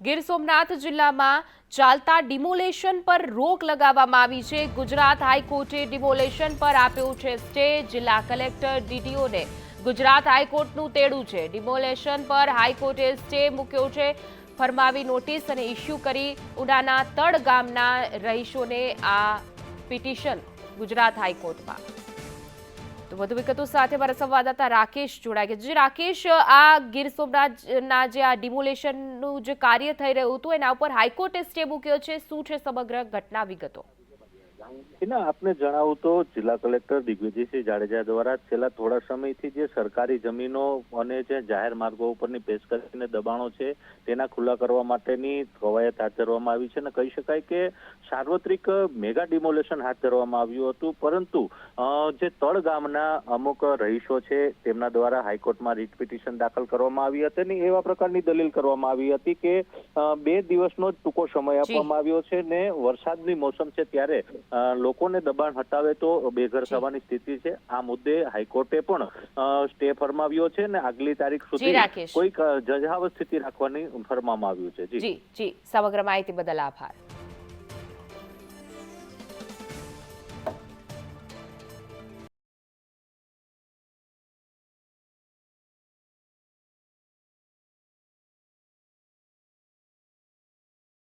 ગીર સોમનાથ જિલ્લામાં ચાલતા ડિમોલેશન પર રોક લગાવવામાં આવી છે. ગુજરાત હાઈકોર્ટે ડિમોલેશન પર આપ્યો છે સ્ટે. જિલ્લા કલેક્ટર ડીડીઓને ગુજરાત હાઈકોર્ટનું તેડું છે. ડિમોલેશન પર હાઈકોર્ટે સ્ટે મૂક્યો છે. ફરમાવી નોટિસ અને ઇસ્યુ કરી ઉડાના તળ ગામના રહીશોને આ પિટિશન ગુજરાત હાઈકોર્ટમાં. તો વધુ વિગતો સાથે મારા સંવાદદાતા રાકેશ જોડાય ગયા છે. રાકેશ, આ ગીર સોમનાથના જે આ ડિમોલેશનનું જે કાર્ય થઈ રહ્યું હતું, એના ઉપર હાઈકોર્ટે સ્ટે મૂક્યો છે. શું છે સમગ્ર ઘટના વિગતો? એના આપને જણાવું તો જિલ્લા કલેક્ટર દિગ્વિજયસિંહ જાડેજા દ્વારા છેલ્લા થોડા સમયથી જે સરકારી જમીનો અને જે જાહેર માર્ગો ઉપરની પેશકશ અને દબાણો છે તેના ખુલ્લા કરવા માટેની કવાયત હાથ ધરવામાં આવી છે અને કહી શકાય કે સાર્વત્રિક મેગા ડિમોલેશન હાથ ધરવામાં આવ્યું હતું પરંતુ જે તળ ગામના અમુક રહીશો છે તેમના દ્વારા હાઈકોર્ટમાં રીટ પિટિશન દાખલ કરવામાં આવી હતી અને એવા પ્રકારની દલીલ કરવામાં આવી હતી કે બે દિવસનો જ ટૂંકો સમય આપવામાં આવ્યો છે ને વરસાદની મોસમ છે ત્યારે લોકોને દબાણ હટાવે તો બેઘર થવાની સ્થિતિ છે. આ મુદ્દે હાઈકોર્ટે પણ સ્ટે ફરમાવ્યો છે ને આગલી તારીખ સુધી કોઈક જજાવ સ્થિતિ રાખવાની ફરમાવવામાં આવ્યું છે. જી જી. સમગ્ર માહિતી બદલ આભાર.